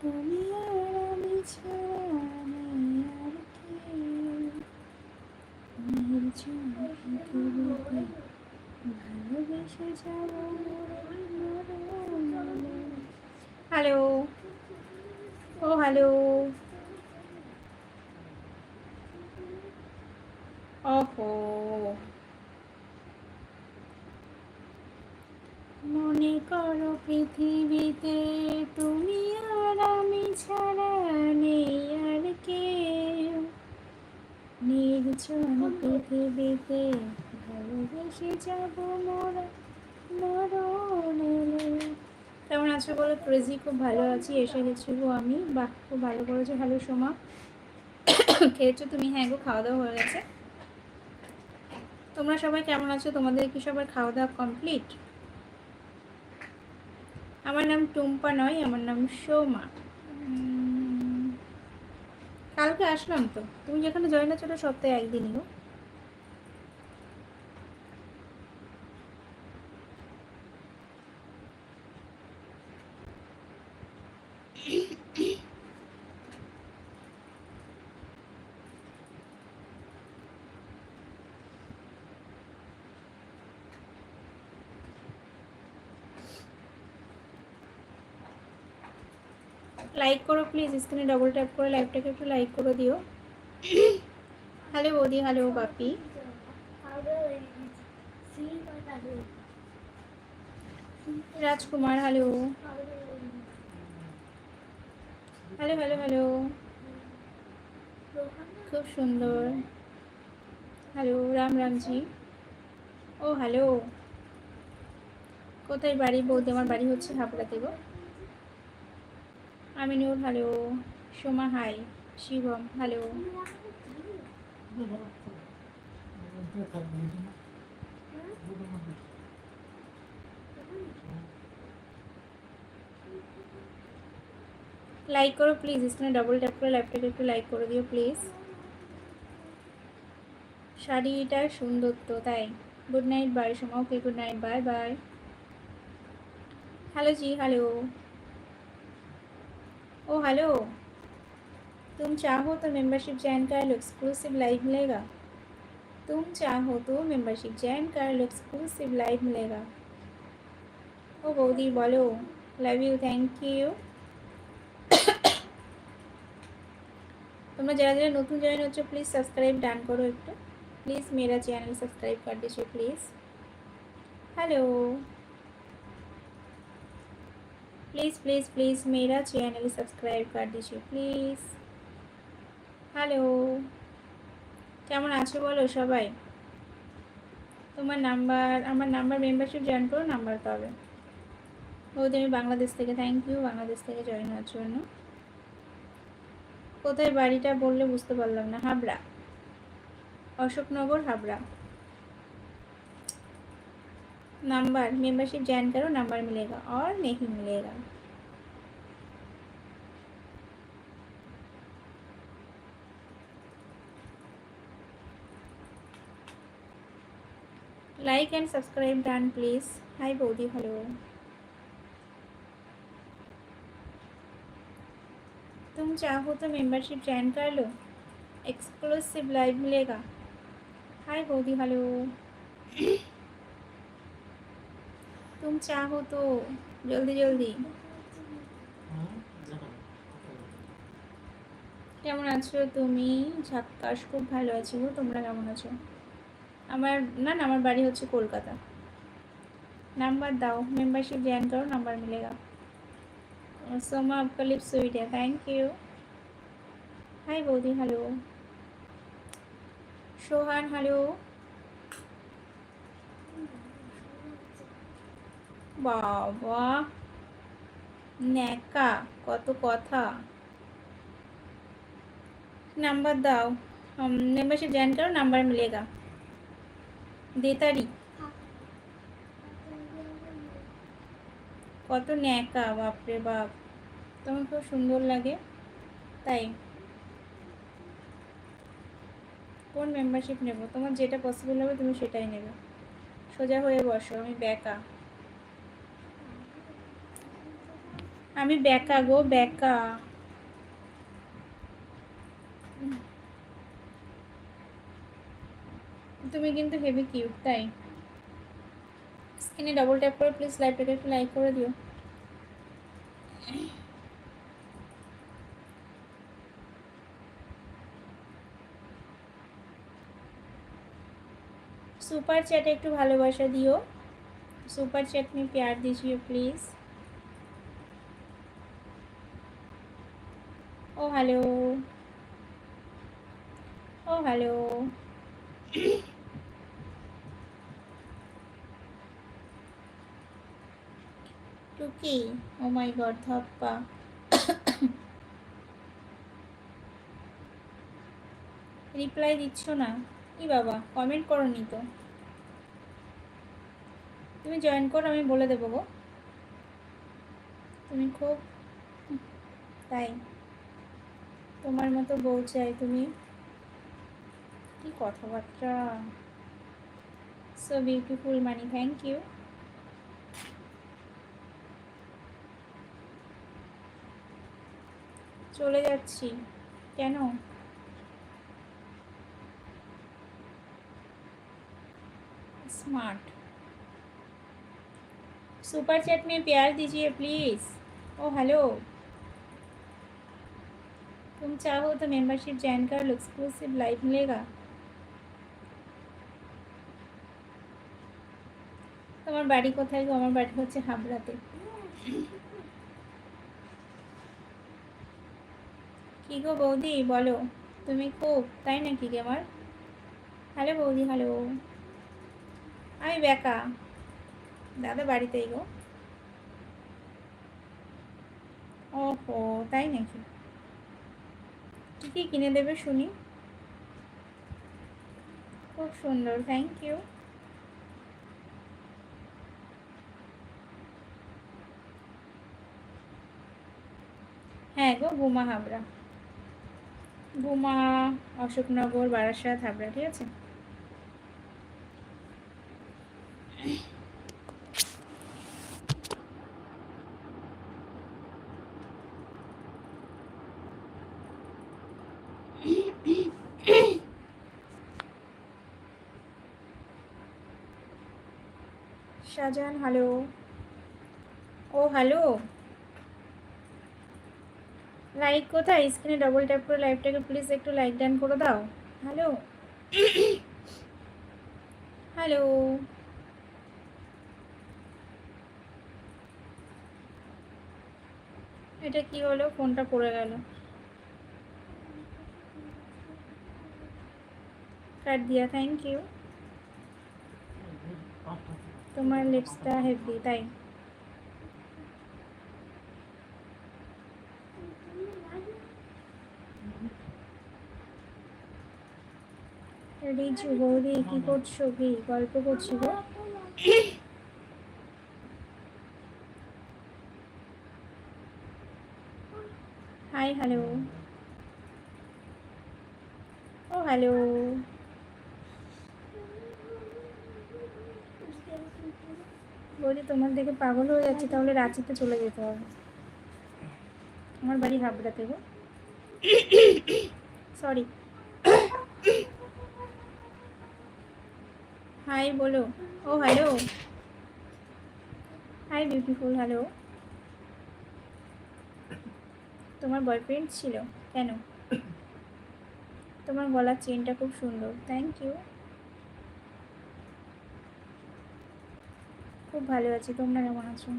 তুমি আর আমি ছাড়া নেই যাব হ্যালো ও হ্যালো ওহো করো পৃথিবীতে তুমি আর আমি ছাড়া নেই আর কেউ। নির্জন পৃথিবীতে ভালোবেসে যাব মোরা কেমন আছো বলো? ক্রেজি খুব ভালো আছি এসে গেছিল আমি। বাহ খুব ভালো করেছ। ভালো সোমা। খেয়েছো তুমি? হ্যাঁ গো খাওয়া দাওয়া হয়ে গেছে। তোমরা সবাই কেমন আছো? তোমাদের কি সবার খাওয়া দাওয়া কমপ্লিট আমার নাম টুম্পা নয়, আমার নাম সোমা। কালকে আসলাম তো। তুমি যেখানে জয়েন আছো সপ্তাহে একদিনই লাইক করো প্লিজ স্ক্রিনে ডবল ট্যাপ করে লাইভটাকে একটু লাইক করে দিও। হ্যালো বৌদি hello Bapi. Rajkumar hello hello hello hello খুব সুন্দর। হ্যালো রাম, রামজি। ও হ্যালো কোথায় বাড়ি? বৌদি, আমার বাড়ি হচ্ছে হাবড়াতে গো। Aminur hello. Soma, hi. Shivam, hello. Like করো প্লিজ স্ক্রিনে ডবল ট্যাপ করে লাইভটাকে একটু লাইক করে দিও প্লিজ শাড়িটা সুন্দর তো, তাই। Good night bye Soma. Okay good night bye bye hello ji hello ओ हेलो तुम चाहो तो मेंबरशिप ज्वाइन कर लो एक्सक्लूसिव लाइव मिलेगा तुम चाहो तो मेंबरशिप ज्वाइन कर लो एक्सक्लूसिव लाइव मिलेगा ও বৌদি বলো লাভ ইউ থ্যাংক ইউ তোমরা যারা যারা নতুন জয়েন হচ্ছে প্লিজ সাবস্ক্রাইব ডান করো একটু প্লিজ মেরা চ্যানেল সাবস্ক্রাইব कर दीजिए please hello please please please मेरा चैनल सब्सक्राइब कर दीजिए प्लीज़ হ্যালো কেমন আছো বলো সবাই তোমার নাম্বার আমার নাম্বার মেম্বারশিপ জয়েন করো নাম্বার পাবে বলতে আমি বাংলাদেশ থেকে থ্যাংক ইউ বাংলাদেশ থেকে জয়েন হওয়ার জন্য কোথায় বাড়িটা বললে বুঝতে পারলাম না Habra Ashoknagar Habra Number membership join करो, नंबर मिलेगा और नहीं मिलेगा। Like and subscribe done please hi बौदी hello तुम चाहो तो मेंबरशिप ज्वाइन कर लो। एक्सक्लूसिव लाइव मिलेगा। हाय बौदी हेलो तुम चाहो তো জলদি জলদি কেমন আছো তুমি? ঝাক্কাশ খুব ভালো আছি গো, তোমরা কেমন আছো? আমার, না না, আমার বাড়ি হচ্ছে কলকাতা। নাম্বার দাও মেম্বারশিপ জয়েন করো, নাম্বার মিলেগা সোমা আবকালিপ সুইডিয়া থ্যাংক ইউ হাই বৌদি হ্যালো সোহান হ্যালো বাবা। ন্যাকা, কত কথা। নাম্বার দাও। মেম্বারশিপ জয়েন করো, নাম্বার মিলেगा দেতারি কত ন্যাকা, বাপরে বাপ। তোমার খুব সুন্দর লাগে। তাই। কোন মেম্বারশিপ নেব? তোমার যেটা পসিবল হবে তুমি সেটাই নেবে। সোজা হয়ে বসো, আমি বেকা আমি বেকা গো বেকা তুমি কিন্তু হেভি কিউট তাই স্ক্রিনে ডবল ট্যাপ করে প্লিজ লাইভটাকে একটু লাইক করে দিও सुपर चैट एक भालोबासा दिओ सुपर चैट में प्यार दीजिए प्लीज़ হ্যালো। ও হ্যালো। টুকি, ও মাই গড, ধাপ্পা। রিপ্লাই দিচ্ছ না? ই বাবা কমেন্ট করনি তো। তুমি জয়েন করো, আমি বলে দেবো গো। তুমি খুব, তাই। তোমার মতো বউ চাই তুমি কি কথাবার্তা so beautiful money thank you চলে যাচ্ছি কেন स्मार्ट सुपर चैट में प्यार दीजिए प्लीज़ ओ हेलो तुम चाहो तो मेंबरशिप ज्वाइन कर लो एक्सक्लूसिव लाइव मिलेगा তোমার বাড়ি কোথায় গো আমার বাড়ি হচ্ছে হাবড়াতে কি গো বৌদি বলো তুমি খুব তাই নাকি গে আমার হ্যালো বৌদি হ্যালো আমি বেকা দাদা বাড়িতেই গো ওহো তাই নাকি কী কী কিনে দেবে শুনি? খুব সুন্দর থ্যাংক ইউ হ্যাঁ গো গুমা হাবড়া। গুমা অশোকনগর, বারাসাত, হাবড়া, ঠিক আছে? শাহজাহান হ্যালো। ও, হ্যালো। লাইক কোথায়? স্ক্রিনে ডবল ট্যাপ করে লাইভটাকে প্লিজ একটু লাইক ডান করে দাও। হ্যালো। হ্যালো। এটা কি হলো? ফোনটা পড়ে গেল। কাট দিয়া থ্যাংক ইউ তোমার লিপসটা হেভি তাই? রিচু গৌরী কি করছ? কি গল্প করছি গো? হাই হ্যালো ও হ্যালো বলি, তোমার দেখে পাগল হয়ে যাচ্ছে, তাহলে রাঁচিতে চলে যেতে হবে। আমার বাড়ি হাবড়াতে গো। সরি হাই বলো। ও হ্যালো হাই বিউটিফুল হ্যালো তোমার বয়ফ্রেন্ড ছিল? কেন? তোমার গলার চেনটা খুব সুন্দর। থ্যাংক ইউ খুব ভালো আছি, তোমরা কেমন আছো?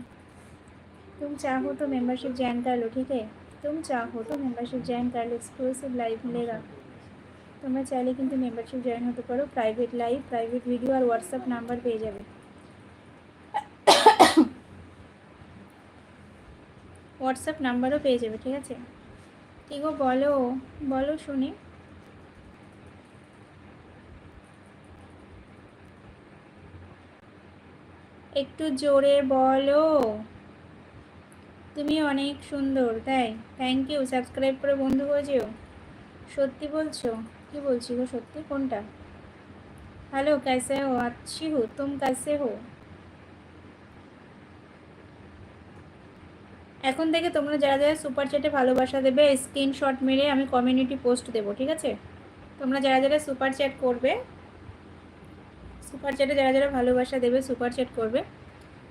তুমি চা হতো মেম্বারশিপ জয়েন করল, ঠিক আছে? তুমি চা হতো মেম্বারশিপ জয়েন করলে এক্সক্লুসিভ লাইভ মিলেগা তোমরা চাইলে কিন্তু মেম্বারশিপ জয়েন হতে পারো প্রাইভেট লাইভ প্রাইভেট ভিডিও আর হোয়াটসঅ্যাপ নাম্বার পেয়ে যাবে। হোয়াটসঅ্যাপ নাম্বারও পেয়ে যাবে, ঠিক আছে? ঠিক গো বলো বলো শুনি। একটু জোরে বলো তুমি অনেক সুন্দর তাই থ্যাংক ইউ সাবস্ক্রাইব করে বন্ধু হয়েছেও সত্যি বলছো কি বলছি গো সত্যি কোনটা হ্যালো कैसे हो अच्छी हो तुम कैसे हो এখন থেকে তোমরা যারা যারা সুপার চ্যাটে ভালোবাসা দেবে স্ক্রিনশট মেরে আমি কমিউনিটি পোস্ট দেবো ঠিক আছে তোমরা যারা যারা সুপার চ্যাট করবে সুপার চ্যাটে যারা যারা ভালোবাসা দেবে সুপার চ্যাট করবে।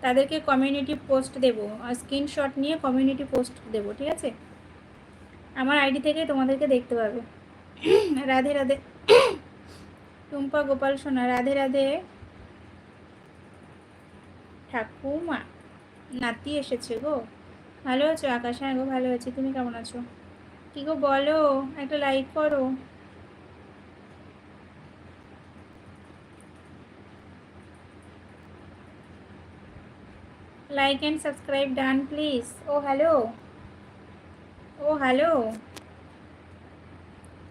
তাদেরকে কমিউনিটি পোস্ট দেবো আর স্ক্রিনশট নিয়ে কমিউনিটি পোস্ট দেবো, ঠিক আছে? আমার আইডি থেকে তোমাদেরকে দেখতে পাবে। রাধে রাধে। টুম্পা, গোপাল, সোনা, রাধে রাধে। ঠাকুমা, নাতি এসেছে গো। ভালো আছো? আকাশ হ্যাঁ গো, ভালো আছি। তুমি কেমন আছো? কি গো বলো? একটা লাইক করো। Like and subscribe done please O hello ও হ্যালো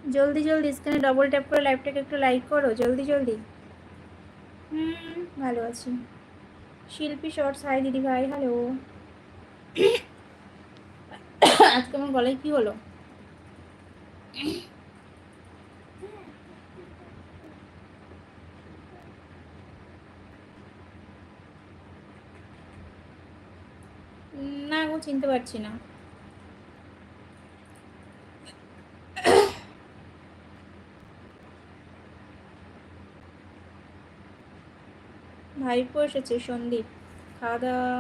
জলদি জলদি স্ক্রিনে ডবল ট্যাপ করে লাইভটাকে একটু লাইক করো। জলদি জলদি। হুম, ভালো আছি। শিল্পী শর্টস হাই দিদি ভাই হ্যালো আজকে আমার গলায় কি হলো? গো চিনতে পারছি না। ভাইপো এসেছে, সন্দীপ। খাওয়া দাওয়া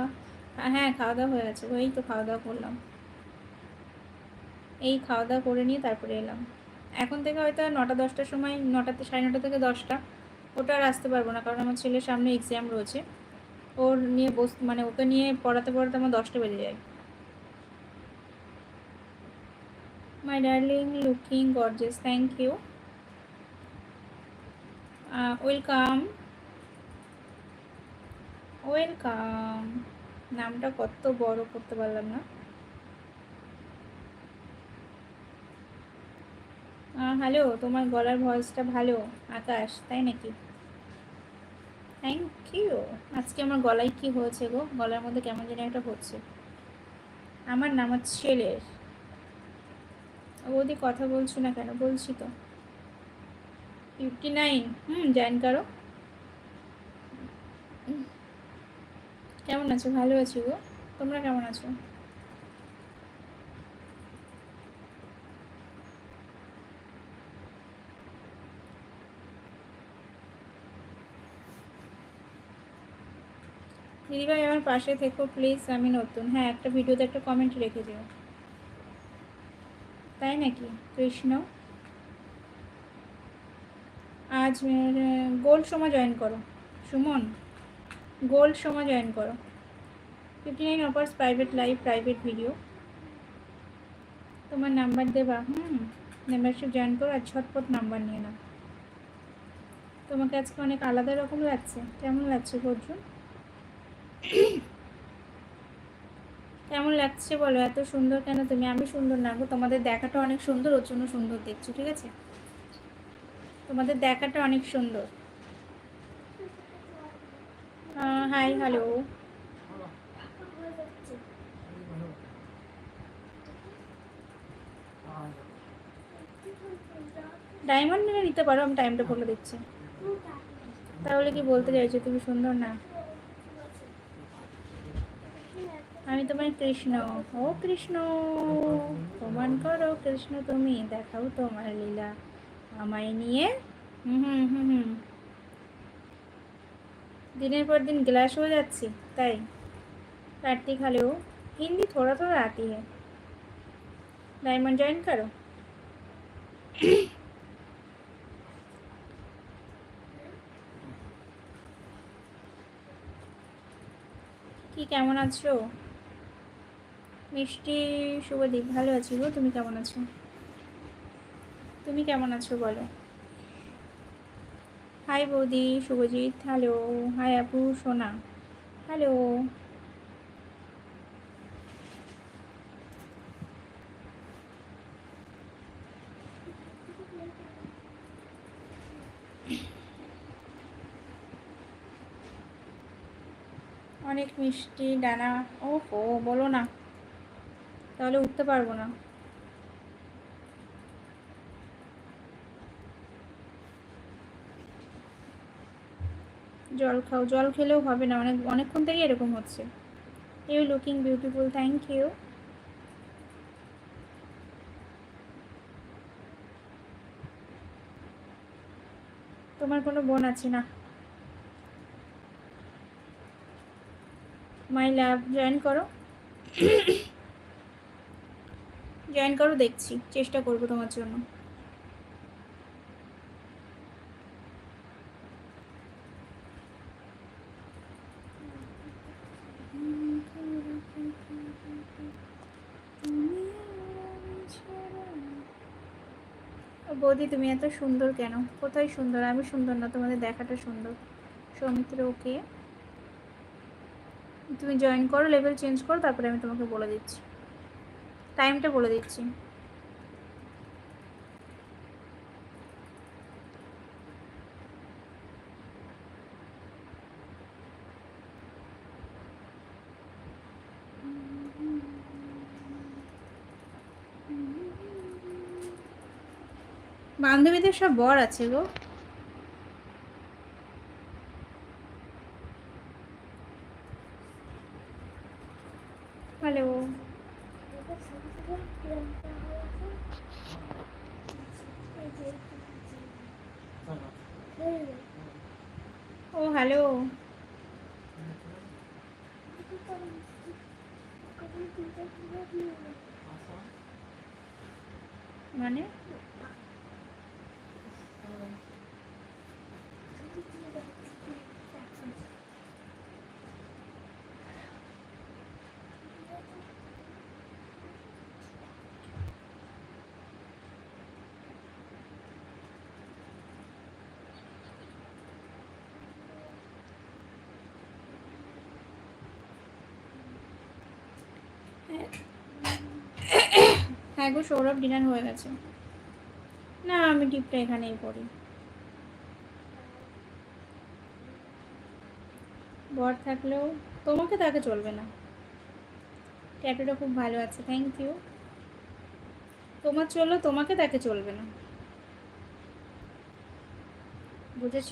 হ্যাঁ খাওয়া দাওয়া হয়ে গেছে। ওই তো খাওয়া দাওয়া করলাম। এই খাওয়া দাওয়া করে নিয়ে তারপরে এলাম। এখন থেকে হয়তো নটা, দশটার সময় নটাতে সাড়ে নটা থেকে দশটা। ওটা আর আসতে পারব না, কারণ আমার ছেলের সামনে এক্সাম রয়েছে। ওর নিয়ে বস মানে ওকে নিয়ে পড়াতে পড়াতে আমার দশটা বেজে যায়। My darling looking gorgeous thank you welcome welcome নামটা কত বড় করতে পারলাম না। হ্যালো তোমার গলার ভয়েসটা ভালো, আকাশ, তাই নাকি? থ্যাংক ইউ আজকে আমার গলায় কি হয়েছে গো? গলার মধ্যে কেমন যেন একটা হচ্ছে। আমার নাম আমার ছেলের। বৌদি কথা বলছো না কেন? বলছি তো। ফিফটি নাইন হুম জয়েন করো। কেমন আছো? ভালো আছি গো। তোমরা কেমন আছো? দিদিভাই আমার পাশে থেকো প্লিজ আমি নতুন। হ্যাঁ একটা ভিডিওতে একটা কমেন্ট রেখে দিও। তাই নাকি? কৃষ্ণ? আজ গোল্ড সময় জয়েন করো। সুমন? গোল্ড সময় জয়েন করো। Fifty nine offers private live private video তোমার নাম্বার দেবা? হুম মেম্বারশিপ জয়েন করো আর ঝটপট নাম্বার নিয়ে নাও। তোমাকে আজকে অনেক আলাদা রকম লাগছে। কেমন লাগছে অর্জুন কেমন লাগছে বলো? এত সুন্দর কেন তুমি? আমি সুন্দর না গো। তোমাদের দেখাটা অনেক সুন্দর, ওর জন্য সুন্দর দেখছ, ঠিক আছে? তোমাদের দেখাটা অনেক সুন্দর। হাই হ্যালো ডায়মন্ড নিয়ে নিতে পারো, আমি টাইমটা বলে দিচ্ছি। তাহলে কি বলতে চাইছো? তুমি সুন্দর না? আমি তোমার কৃষ্ণ ও কৃষ্ণ প্রমাণ করো কৃষ্ণ তুমি দেখাও তোমার লীলা আমায় নিয়ে হুম হুম হুম হুম দিনের পর दिन ग्लास हो যাচ্ছি তাই কার্তিক হ্যালো হিন্দি थोड़ा थोड़ा आती है डायमंड ज्वाइन करो কি কেমন আছো মিষ্টি শুভদীপ ভালো আছি গো, তুমি কেমন আছো? তুমি কেমন আছো বলো? হাই বৌদি শুভজিৎ হ্যালো হাই আপু, সোনা হ্যালো অনেক মিষ্টি, ডানা ও ও বলো না। তাহলে উঠতে পারব না। জল খাও, জল খেলেও হবে না, অনেক, অনেকক্ষণ থেকে এরকম হচ্ছে। You looking beautiful, thank you. তোমার কোনো বোন আছে না? মাই ল্যাব জয়েন করো। জয়েন করো দেখছি, চেষ্টা করব তোমার জন্য। বৌদি, তুমি এত সুন্দর কেন? কোথায় সুন্দর? আমি সুন্দর না, তোমাদের দেখাটা সুন্দর। সৌমিত্র, ওকে। তুমি জয়েন করো লেভেল চেঞ্জ করো, তারপরে আমি তোমাকে বলে দিচ্ছি। টাইমটা বলে দিচ্ছি। বান্ধবীদের সব বর আছে গো হ্যালো ও হ্যালো মানে? হ্যাঁ গো, সৌরভ ডিনার হয়ে গেছে। না, আমি টিপটা এখানেই পড়ি। বর থাকলেও তোমাকে তাকে চলবে না। ট্যাটুটা খুব ভালো আছে থ্যাংক ইউ তোমার চলল তোমাকে তাকে চলবে না। বুঝেছ?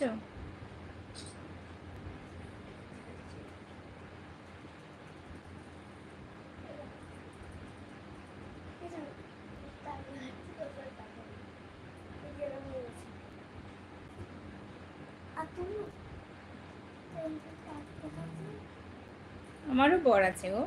আমারও বর আছে গো।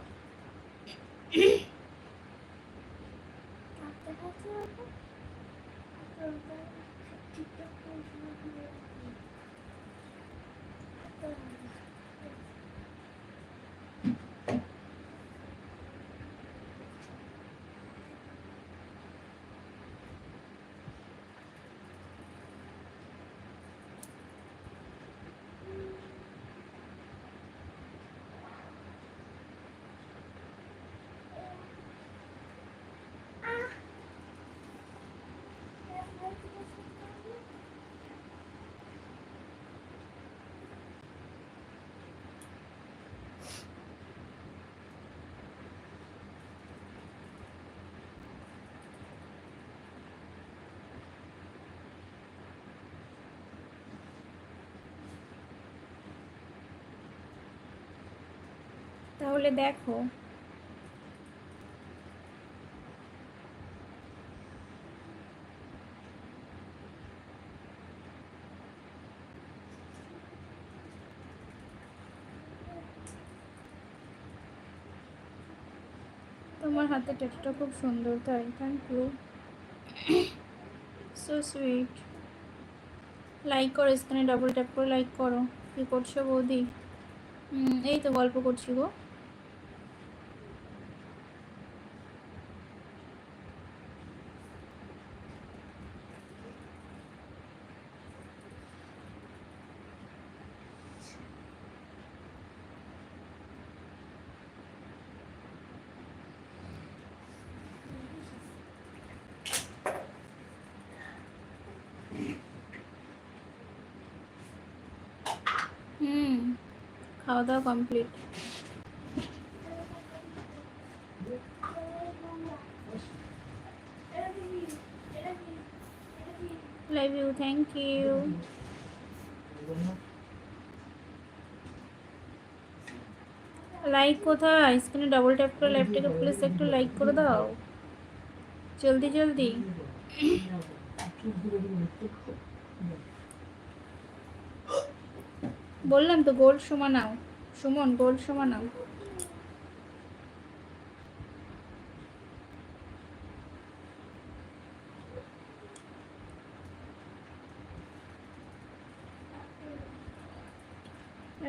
তাহলে দেখো। তোমার হাতে টেটুটা খুব সুন্দর তাই thank you so sweet like করো স্ক্রিনে ডবল ট্যাপ করে লাইক করো। কী করছ বৌদি? এই তো গল্প করছি গো হুম খাওয়া দাওয়া complete live you thank you like কোথায় স্ক্রিনে ডাবল ট্যাপ করে লাইভটাকে প্লিজ একটু লাইক করে দাও। জলদি জলদি। বললাম তো গোল্ড সমানাও সুমন গোল সমানাও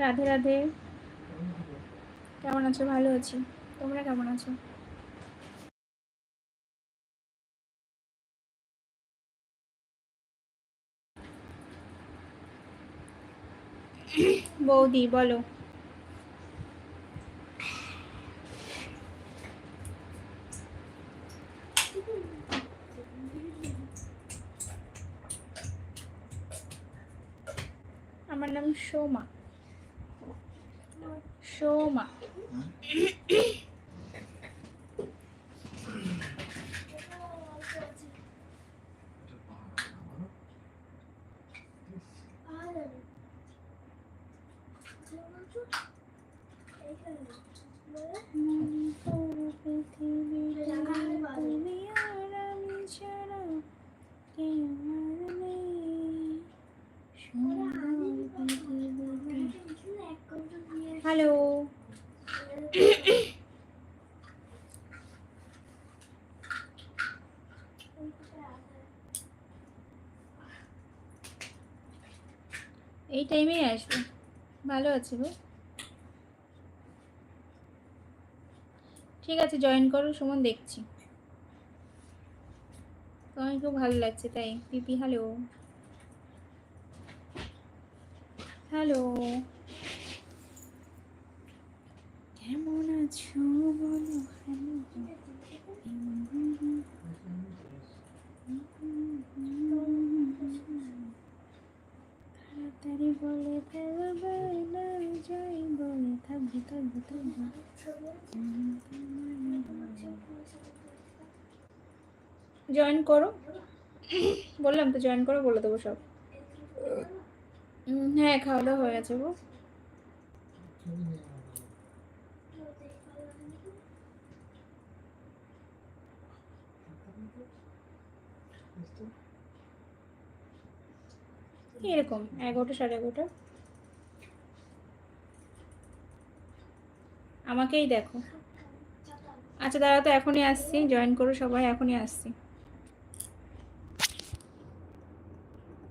রাধে রাধে। কেমন আছো? ভালো আছি। তোমরা কেমন আছো? বৌদি বলো। সোমা সোমা তুমি আর আমি ছাড়া কে আমার নেই হ্যালো এই টাইমেই আসবে। ভালো আছে গো। ঠিক আছে জয়েন করো, সুমন দেখছি। তোমায় খুব ভালো লাগছে তাই। পিপি হ্যালো হ্যালো কেমন আছো বলো হ্যালো। তাড়াতাড়ি বলে ফেলবে না যাই বলে থাকবে থাকবে থাকবে জয়েন করো। বললাম তো জয়েন করো বলে দেবো সব। হ্যাঁ খাওয়া দাওয়া হয়ে গেছে গো। এরকম, এগারোটা সাড়ে এগারোটা। আমাকেই দেখো। আচ্ছা দাঁড়া তো, এখনই আসছি জয়েন করো সবাই, এখনই আসছি।